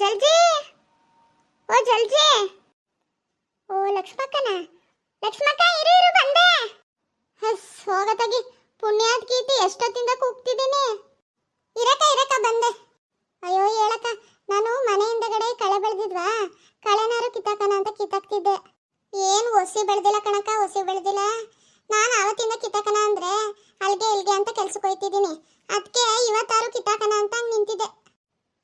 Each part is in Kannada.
ಜಲ್ಜಿ ಓ ಜಲ್ಜಿ ಓ, ಲಕ್ಷ್ಮಕ್ಕನ. ಲಕ್ಷ್ಮಕ್ಕ, ಇರು ಇರು, ಬಂದೆ. ಹಸ್ ಹೋಗತ್ತಾಗಿ ಪುಣ್ಯಾದ ಕೀರ್ತಿ ಎಷ್ಟೊತ್ತಿಂದ ಕೂಗ್ತಿದ್ದೀನಿ. ಇರಕ ಇರಕ ಬಂದೆ. ಅಯ್ಯೋ, ಹೇಳಕ್ಕ, ನಾನು ಮನೆ ಹಿಂದಗಡೆ ಕಳೆ ಬೆಳೆದಿದ್ವಾ? ಕಳೆನಾರು ಕಿತ್ತಾಕನ ಅಂತ ಕಿತ್ತಾಕ್ತಿದ್ದೆ. ಏನು, ಒಸಿ ಬೆಳೆದಿಲ್ಲ ಕಣಕ ಒಸಿ ಬೆಳೆದಿಲ್ಲ. ನಾನು ಆವತ್ತಿಂದ ಕಿತ್ತಾಕನ ಅಂದ್ರೆ ಅಲ್ಗೆ ಇಲ್ಗೆ ಅಂತ ಕೆಲ್ಸಕ್ಕೆ ಹೋಯ್ತಿದ್ದೀನಿ. ಅದಕ್ಕೆ ಇವತ್ತಾರು ಕಿತ್ತಾಕನ ಅಂತ ನಿಂತಿದ್ದೆ.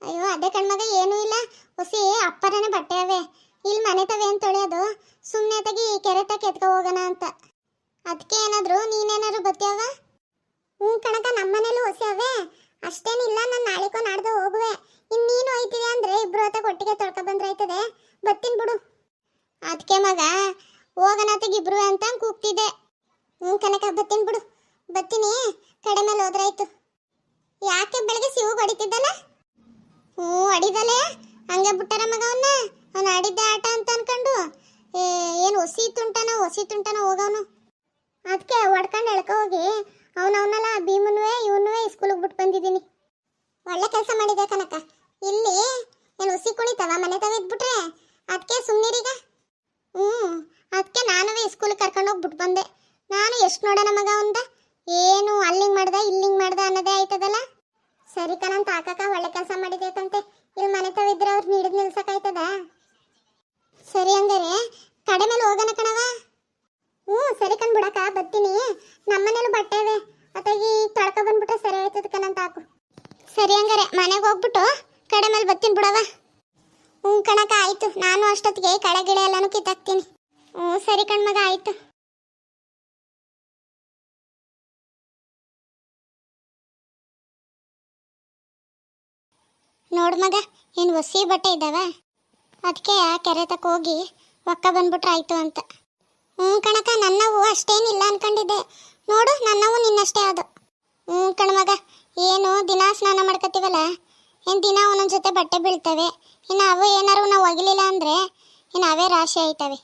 ಅಯ್ಯೋ, ಅದೇ ಕಣ್ಮಗ ಏನೂ ಇಲ್ಲ. ಹೊಸಿ ಅಪ್ಪರನೇ ಬಟ್ಟೆ ಅವೆ. ಇಲ್ಲಿ ಮನೆ ತವೆ ಅಂತ ತೊಳೆಯೋದು. ಸುಮ್ಮನೆ ತೆಗಿ, ಕೆರೆ ತಗ ಎತ್ಕೊ ಹೋಗೋಣ ಅಂತ. ಅದಕ್ಕೆ ಏನಾದ್ರು ನೀನೇನಾದ್ರು ಬತ್ತಿಯವ ಹ್ಞೂ ಕಣಕ ನಮ್ಮನೇಲೂ ಹೊಸಿ ಅವೆ. ಅಷ್ಟೇನಿಲ್ಲ ನಾನು ನಾಳೆಕೋ ನಾಡ್ದು ಹೋಗುವೆ. ಇನ್ನು ನೀನು ಹೋಯ್ತಿದೆ ಅಂದರೆ ಹೊತ್ತ ಕೊಟ್ಟಿಗೆ ತೊಳ್ಕೊ ಬಂದ್ರೆ ಆಯ್ತದೆ ಬತ್ತೀನಿ ಬಿಡು. ಅದಕ್ಕೆ ಮಗ, ಹೋಗೋಣ ತಗಿ ಇಬ್ರು ಅಂತ ಕೂಗ್ತಿದ್ದೆ. ಹ್ಞೂ ಕಣಕ ಬತ್ತೀನಿ ಬಿಡು. ಬತ್ತೀನಿ. ಕಡೆ ಮೇಲೆ ಹೋದ್ರಾಯ್ತು. ಯಾಕೆ ಬೆಳಗ್ಗೆ ಸಿವು ಹೊಡಿತಿದ್ದಲ್ಲ? ಹ್ಞೂ ಅಡಿದಲೆ ಹಂಗೆ ಬಿಟ್ಟಾರ ಮಗವನ್ನ ಅವನು? ಆಡಿದ್ದೆ ಆಟ ಅಂತ ಅನ್ಕೊಂಡು? ಏನು ಹೊಸಿ ತುಂಟನ ಹೊಸಿ ತುಂಟನ ಹೋಗವನು. ಅದಕ್ಕೆ ಹೊಡ್ಕೊಂಡು ಎಳ್ಕ ಹೋಗಿ ಅವನವನ್ನೆಲ್ಲ ಭೀಮನ್ವೇ ಇವನ್ನುವೇ ಸ್ಕೂಲಿಗೆ ಬಿಟ್ಟು ಬಂದಿದ್ದೀನಿ. ಒಳ್ಳೆ ಕೆಲಸ ಮಾಡಿದೆ ಕನಕ? ಇಲ್ಲಿ ಏನು ಹುಸಿ ಕುಣಿತವ? ಮನೆ ಇದ್ಬಿಟ್ರೆ? ಅದಕ್ಕೆ ಸುಮ್ಮನಿರೀಗ ಹ್ಞೂ ಅದಕ್ಕೆ ನಾನುವೇ ಸ್ಕೂಲಿಗೆ ಕರ್ಕೊಂಡೋಗಿ ಬಿಟ್ಟು ಬಂದೆ. ನಾನು ಎಷ್ಟು ನೋಡೋಣ ಮಗ ಒಂದ ಏನು ಅಲ್ಲಿಂಗ್ ಮಾಡ್ದೆ, ಇಲ್ಲಿಂಗ್ ಮಾಡ್ದೆ ಅನ್ನೋದೇ ಆಯ್ತದಲ್ಲ? ಸರಿ ಕಣಂತ ಹಾಕಕ್ಕ ಒಳ್ಳೆ ಕೆಲಸ ಮಾಡಿದೈತಂತೆ ಇಲ್ಲಿ ಮನೆ ತವಿದ್ರೆ ಅವ್ರು ನೀಡಿದ್ ನಿಲ್ಸಕ್ಕಾಯ್ತದ ಸರಿ ಹಂಗಾರೆ ಕಡೆ ಮೇಲೆ ಹೋಗೋಣ ಕಣವ ಹ್ಞೂ ಸರಿ ಕಣ್ ಬಿಡಕ ಬರ್ತೀನಿ ನಮ್ಮನೇಲೂ ಬಟ್ಟೆ ಇವೆ ಅತ್ತಾಗಿ ತೊಳ್ಕೊ ಬಂದ್ಬಿಟ್ರೆ ಸರಿ ಆಯ್ತದ ಕಣಂತ ಹಾಕು ಸರಿ ಹಂಗಾರೆ, ಮನೆಗೆ ಹೋಗ್ಬಿಟ್ಟು ಕಡೆ ಮೇಲೆ ಬರ್ತೀನಿ ಬಿಡವ ಹ್ಞೂ ಕಣಕ ಆಯಿತು. ನಾನು ಅಷ್ಟೊತ್ತಿಗೆ ಕಳೆ ಗಿಡ ಎಲ್ಲಾನು ಕಿತ್ತಾಕ್ತೀನಿ. ಹ್ಞೂ ಸರಿ ಕಣ್ಮಗ ಆಯಿತು. ನೋಡು ಮಗ, ಏನು ಹೊಸಿ ಬಟ್ಟೆ ಇದ್ದಾವ? ಅದಕ್ಕೆ ಕೆರೆ ತಕ ಹೋಗಿ ಒಕ್ಕ ಬಂದ್ಬಿಟ್ರೆ ಆಯಿತು ಅಂತ. ಹ್ಞೂ ಕಣಕ ನನ್ನವು ಅಷ್ಟೇನಿಲ್ಲ ಅನ್ಕೊಂಡಿದ್ದೆ. ನೋಡು, ನನ್ನವು ನಿನ್ನಷ್ಟೇ ಅದು ಹ್ಞೂ ಕಣ್ಮಗ ಏನು ದಿನ ಸ್ನಾನ ಮಾಡ್ಕೊತೀವಲ್ಲ ಏನು ದಿನ ಒಂದೊಂದು ಜೊತೆ ಬಟ್ಟೆ ಬೀಳ್ತವೆ. ಇನ್ನು ಅವು ಏನಾರು ನಾವು ಒಗಿಲಿಲ್ಲ ಅಂದರೆ ಇನ್ನು ಅವೇ ರಾಶಿ ಆಯ್ತವೆ.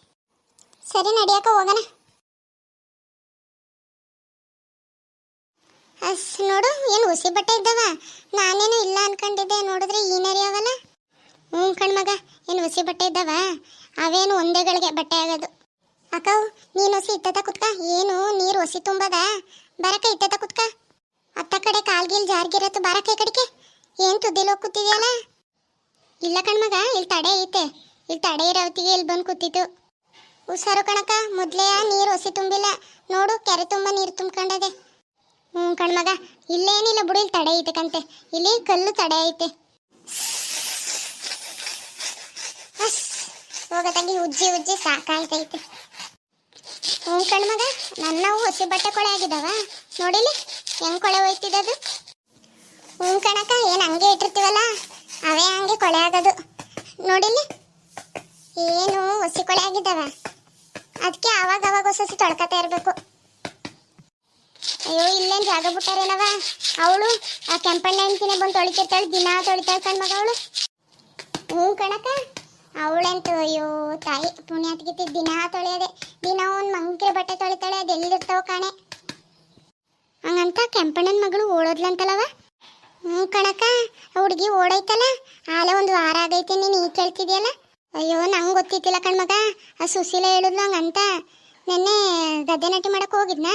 ಸರಿ, ನಡಿಯಕ್ಕೆ, ಹೋಗೋಣ. ಅಸ್, ನೋಡು, ಏನು ಹುಸಿ ಬಟ್ಟೆ ಇದ್ದಾವ? ನಾನೇನು ಇಲ್ಲ ಅನ್ಕೊಂಡಿದ್ದೆ, ನೋಡಿದ್ರೆ ಈ ನರಿಯವಲ್ಲ ಹ್ಞೂ ಕಣ್ಮಗ ಏನು ಹುಸಿ ಬಟ್ಟೆ ಇದ್ದಾವ? ಅವೇನು ಒಂದೇಗಳಿಗೆ ಬಟ್ಟೆ ಆಗೋದು. ಅಕ್ಕ ನೀನು ಹೊಸಿ ಇತ್ತತ ಕುತ್ಕ. ಏನು, ನೀರು ಹೊಸಿ ತುಂಬದ? ಬರಕ ಇತ್ತತ ಕುತ್ಕ. ಅತ್ತ ಕಡೆ ಕಾಲ್ಗಿಲ್ ಜಾರ್ಗಿರತ್ತು ಬರಕ್ಕೆ ಕಡೆಗೆ? ಏನು ತುದಿಲ್ ಹೋಗಿ ಕೂತಿದ್ಯಲ್ಲ ಇಲ್ಲ ಕಣ್ಮಗ ಇಲ್ಲಿ ತಡೆ ಐತೆ. ಇಲ್ಲಿ ತಡೆ ಇರೋ ಹೊತ್ತಿಗೆ ಇಲ್ಲಿ ಬಂದು ಕೂತಿತ್ತು ಹುಷಾರು ಕಣಕ ಮೊದ್ಲೇ ನೀರು ಹೊಸಿ ತುಂಬಿಲ್ಲ. ನೋಡು, ಕೆರೆ ತುಂಬ ನೀರು ತುಂಬ್ಕೊಂಡದೆ. ಹ್ಞೂ ಕಣ್ಮಗ, ಇಲ್ಲೇನಿಲ್ಲ ಬಿಡು ಇಲ್ಲಿ ತಡೆ ಐತೆ ಕಂತೆ. ಇಲ್ಲಿ ಕಲ್ಲು ತಡೆ ಐತೆ. ಹೋಗತ್ತಂಗಿ ಉಜ್ಜಿ ಉಜ್ಜಿ ಸಾಕಾಯ್ತೈತೆ ಹ್ಞೂ ಕಣ್ಮಗ ನನ್ನವು ಹೊಸಿ ಬಟ್ಟೆ ಕೊಳೆ ಆಗಿದಾವ? ನೋಡಿಲಿ? ಹೆಂಗ್ ಕೊಳೆ ಹೋಯ್ತಿದ್ದದು. ಹ್ಞೂ ಕಣಕ ಏನು ಹಂಗೆ ಇಟ್ಟಿರ್ತೀವಲ್ಲ? ಅವೇ ಹಂಗೆ ಕೊಳೆ ಆಗೋದು. ನೋಡಿಲಿ ಏನು ಹೊಸಿ ಕೊಳೆ ಆಗಿದ್ದಾವ. ಅದಕ್ಕೆ ಆವಾಗ ಅವಾಗ ಹೊಸ ತೊಳ್ಕೊತಾ ಇರಬೇಕು. ಅಯ್ಯೋ, ಇಲ್ಲೇನು ಜಾಗ ಬಿಟ್ಟಾರೇನವ? ಅವಳು ಆ ಕೆಂಪಣ್ಣ ಹೆಂಡತಿನೇ ಬಂದು ತೊಳಿತಿರ್ತಾಳೆ, ದಿನ ತೊಳಿತಾಳೆ ಕಣ್ಮಗ ಅವಳು. ಹ್ಞೂ ಕಣಕ ಅವಳಂತೂ ಅಯ್ಯೋ, ತಾಯಿ ಪುಣ್ಯಾತ್ಗಿತಿ ದಿನ ತೊಳೆಯೋದೆ. ದಿನ ಒಂದು ಮಂಕ್ರೆ ಬಟ್ಟೆ ತೊಳಿತಾಳೆ, ಅದು ಎಲ್ಲಿರ್ತಾವ ಕಾಣೆ. ಕೆಂಪಣ್ಣನ ಮಗಳು ಓಡೋದ್ಲಂತಲವ? ಹ್ಞೂ ಕಣಕ ಹುಡುಗಿ ಓಡೈತಲ್ಲ, ಆಲೆ ಒಂದು ವಾರ ಆಗೈತೆ ನೀನು ಈಗ ಕೇಳ್ತಿದ್ಯಲ್ಲ? ಅಯ್ಯೋ, ನಂಗೆ ಗೊತ್ತಿತ್ತಿಲ್ಲ ಕಣ್ಮಗ, ಆ ಸುಶೀಲ ಹೇಳಿದ್ಲು ಹಂಗಂತ. ನೆನ್ನೆ ಗದ್ದೆ ನಾಟಿ ಮಾಡಕ್ ಹೋಗಿದ್ನಾ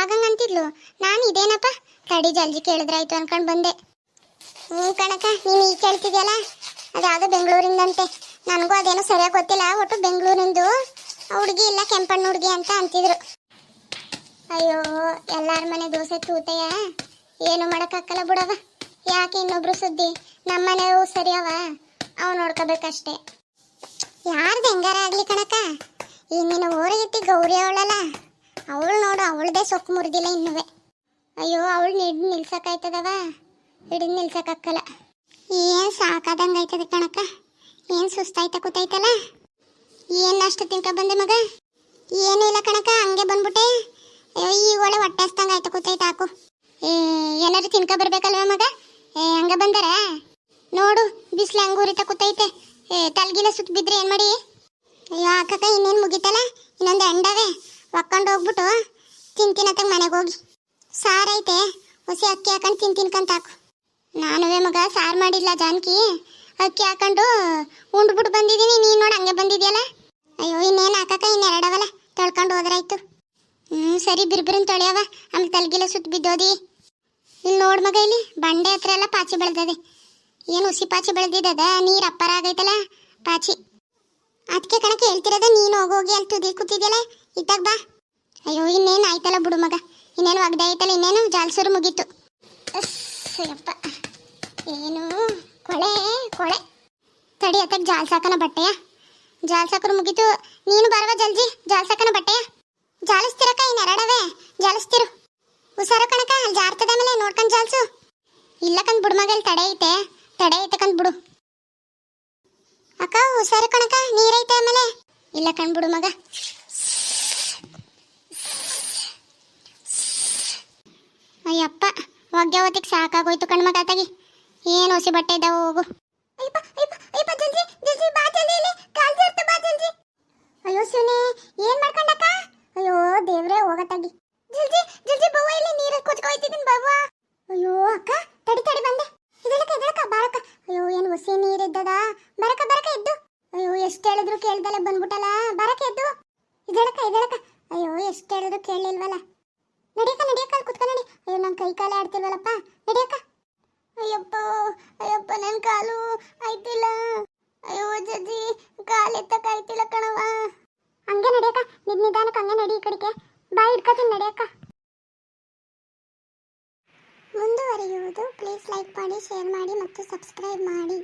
ಆಗಂಗಂತಿದ್ಲು ನಾನು ಇದೇನಪ್ಪ, ತಡಿ ಜಲ್ಜಿ ಕೇಳಿದ್ರಾಯ್ತು ಅನ್ಕೊಂಡು ಬಂದೆ. ಹ್ಞೂ ಕಣಕ ನೀನು ಈಗ ಕೇಳ್ತಿದ್ಯಲ್ಲ? ಅದ್ಯಾವುದೋ ಬೆಂಗಳೂರಿಂದಂತೆ. ನನಗೂ ಅದೇನೋ ಸರಿಯಾಗಿ ಗೊತ್ತಿಲ್ಲ, ಒಟ್ಟು ಬೆಂಗಳೂರಿಂದು. ಹುಡುಗಿ ಇಲ್ಲ ಕೆಂಪಣ್ಣ ಹುಡುಗಿ ಅಂತ ಅಂತಿದ್ರು. ಅಯ್ಯೋ, ಎಲ್ಲಾರ ಮನೆ ದೋಸೆ ತೂತೆಯ? ಏನು ಮಾಡೋಕ್ಕಾಗಲ್ಲ ಬಿಡವ ಯಾಕೆ ಇನ್ನೊಬ್ರು ಸುದ್ದಿ? ನಮ್ಮನೆಯವು ಸರಿಯವ ಅವ್ ನೋಡ್ಕೋಬೇಕಷ್ಟೇ. ಯಾರ್ದು ಹೆಂಗಾರ ಆಗ್ಲಿ ಕಣಕ ಈ ನಿನ್ನ ಓರಗಿತ್ತಿ ಗೌರಿ ಅವಳಲ್ಲ. ಅವಳು ನೋಡು, ಅವಳದೇ ಸೊಕ್ಕು ಮುರಿದಿಲ್ಲ ಇನ್ನುವೆ. ಅಯ್ಯೋ, ಅವಳು ಹಿಡಿದು ನಿಲ್ಸಕ್ಕಾಯ್ತದವ ಹಿಡಿದು ನಿಲ್ಸಕ್ಕಾಗಲ್ಲ. ಏನು ಸಾಕಾದಂಗೆ ಆಯ್ತದ ಕಣಕ ಏನು ಸುಸ್ತಾಯ್ತ ಕೂತೈತಲ್ಲ ಏನು ಅಷ್ಟು ತಿಂಕ ಬಂದೆ ಮಗ? ಏನೂ ಇಲ್ಲ ಕಣಕ ಹಂಗೆ ಬಂದ್ಬಿಟ್ಟೆ. ಅಯ್ಯೋ ಈಗ ಒಳ್ಳೆ ಹೊಟ್ಟೆ ಹಸ್ದಂಗೆ ಆಯ್ತು, ಕೂತೈತೆ ಹಾಕು. ಏ ಏನಾದ್ರು ತಿನ್ಕ ಬರ್ಬೇಕಲ್ವ ಮಗ? ಏ, ಹಂಗ ಬಂದಾರ? ನೋಡು, ಬಿಸಿಲು ಹಂಗೆ ಉರಿತ ಕೂತೈತೆ. ಏ, ತಲ್ಗಿಲ ಸುತ್ತ ಬಿದ್ರೆ ಏನು ಮಾಡಿ? ಅಯ್ಯೋ, ಅಕ್ಕಕ್ಕ, ಇನ್ನೇನು ಮುಗಿತಲ್ಲ? ಇನ್ನೊಂದು ಎಂಡವೆ ಒಕ್ಕೊಂಡು ಹೋಗ್ಬಿಟ್ಟು ತಿಂತೀನತ್ತ ಮನೆಗೆ ಹೋಗಿ. ಸಾರೈತೆ ಹುಸಿ ಅಕ್ಕಿ ಹಾಕೊಂಡು ತಿಂತಿನ್ಕಂತ ಹಾಕು. ನಾನುವೇ ಮಗ, ಸಾರು ಮಾಡಿಲ್ಲ ಜಾನಕಿ. ಅಕ್ಕಿ ಹಾಕೊಂಡು ಉಂಡ್ಬಿಟ್ಟು ಬಂದಿದ್ದೀನಿ ನೀನು ನೋಡಿ ಹಂಗೆ ಬಂದಿದೆಯಲ್ಲ? ಅಯ್ಯೋ, ಇನ್ನೇನು ಹಾಕಕ್ಕ ಇನ್ನೆರಡವಲ್ಲ? ತೊಳ್ಕೊಂಡು ಹೋದ್ರಾಯ್ತು. ಹ್ಞೂ ಸರಿ ಬಿರ್ಬಿರಿನ ತೊಳೆಯವ ಆಮೇಲೆ ತಲೆಗೆಲ್ಲ ಸುತ್ತ ಬಿದ್ದೋದಿ. ಇಲ್ಲಿ ನೋಡ್ ಮಗ ಇಲ್ಲಿ, ಬಂಡೆ ಹತ್ರ ಎಲ್ಲ ಪಾಚಿ ಬೆಳೆದದೆ. ಏನು ಹುಸಿ ಪಾಚಿ ಬೆಳೆದಿದ್ದದ? ನೀರು ಅಪ್ಪರ ಆಗೈತಲ್ಲ? ಪಾಚಿ. ಅದಕ್ಕೆ ಕಣಕ್ಕೆ ಹೇಳ್ತಿರೋದ, ನೀನು ಹೋಗೋಗಿ ಅಲ್ಲಿ ತುದಿ ಕೂತಿದ್ಯಲ್ಲ? ಇದ್ದಾಗ ಬಾ. ಅಯ್ಯೋ, ಇನ್ನೇನು ಆಯ್ತಲ್ಲ ಬಿಡು ಮಗ. ಇನ್ನೇನು ಒಗ್ದೆ ಆಯ್ತಲ್ಲ, ಇನ್ನೇನು? ಜಾಲ್ಸೂರು ಮುಗೀತು. ಅಯ್ಯಪ್ಪ. ಏನು? ಕೊಳೆ ಕೊಳೆ. ತಡಿ, ಅತ್ತಾಗ ಜಾಲ್ಸಾಕನ ಬಟ್ಟೆಯ. ಜಾಲ್ಸಾಕರು ಮುಗೀತು. ನೀನು ಬರವ ಜಲ್ಜಿ ಜಾಲ್ಸಾಕನ ಬಟ್ಟೆಯ. ಜಾಲಿಸ್ತಿರಕ್ಕ ನೆರಡವೇ? ಜಾಲಿಸ್ತಿರು. ಹುಷಾರು ಕಣಕ ಅಲ್ಲಿ ಜಾರ್ತದ ಮೇಲೆ ನೋಡ್ಕೊಂಡ್ ಜಾಲ್ಸು. ಇಲ್ಲ ಕಂದ್ ಬಿಡು ಮಗಲ್ ತಡೆ ಐತೆ. ತಡೆ ಐತೆ ಕಂದ್ ಬಿಡು. ಅಕ್ಕ, ಹುಷಾರು ಕಣಕ, ನೀರೈತೆ ಆಮೇಲೆ. ಇಲ್ಲ ಕಣ್ ಬಿಡು ಮಗ. ಅಯ್ಯಪ್ಪ ಒಗ್ಗೆ ಹೊತ್ತಿಗೆ ಸಾಕಾಗೋಯ್ತು ಕಣ್ ಮಗ ತಾಗಿ ಏನು ಹೊಸಿ ಬಟ್ಟೆ ಇದ್ದಾವೆ ಹೋಗು. ಅಯ್ಯೋ ಶಿವನೇ ಏನ್ ಮಾಡ್ಕೊಂಡಕ್ಕ? ಅಯ್ಯೋ, ದೇವ್ರೇ ಹೋಗತ್ತಾಗಿ ಜಲ್ದಿ ಜಲ್ದಿ ಬವ್ವ ಇಲ್ಲಿ ನೀರಲ್ಲಿ ಕೊಚ್ಕೊಯ್ತಿದ್ದೀನಿ ಬವ್ವ. ಅಯ್ಯೋ, ಅಕ್ಕ, ತಡಿ ತಡಿ, ಬಂದೆ. ಇದಳಕ ಇದಳಕ ಬಾರಕ ಅಯ್ಯೋ, ಏನು ಹೊಸಿ ನೀರಿದ್ದದ. ಬರಕ ಬರಕ ಎದ್ದು. ಅಯ್ಯೋ, ಎಷ್ಟು ಹೇಳಿದ್ರು ಕೇಳ್ದಲೆ ಬಂದ್ಬಿಟ್ಟಲ್ಲ. ಬರಕ ಎದ್ದು. ಇದಳಕ ಇದಳಕ ಅಯ್ಯೋ, ಎಷ್ಟು ಹೇಳಿದ್ರು ಕೇಳಲಿಲ್ವಲ್ಲ. ನಡಿಯಕ ನಡಿಯಕ ಅಲ್ಲಿ ನಡಿ. ಅಯ್ಯೋ ನನ್ನ ಕೈ ಕಾಲೇ ಆಡ್ತಿಲ್ವಲ್ಲಪ್ಪ. ನಡಿಯಕ ಅಯ್ಯಪ್ಪ ಅಯ್ಯಪ್ಪ ನನ್ನ ಕಾಲು ಆಯ್ತಿಲ್ಲ. ಅಯ್ಯೋ ಜಜ್ಜಿ ಕಾಲು ಎತ್ತಕ್ಕಾಯ್ತಿಲ್ಲ ಕಣವ ನಿಧಾನಕ್ಕೆ ಹಂಗೆ ನಡಿ ಈ ಕಡೆಗೆ. ಬಾಯಿ ಹಿಡ್ಕೊತೀನಿ ನಡಿಯಕ್ಕ ಮುಂದುವರಿಯುವುದು. ಪ್ಲೀಸ್ ಲೈಕ್ ಮಾಡಿ ಶೇರ್ ಮಾಡಿ ಮತ್ತು ಸಬ್ಸ್ಕ್ರೈಬ್ ಮಾಡಿ.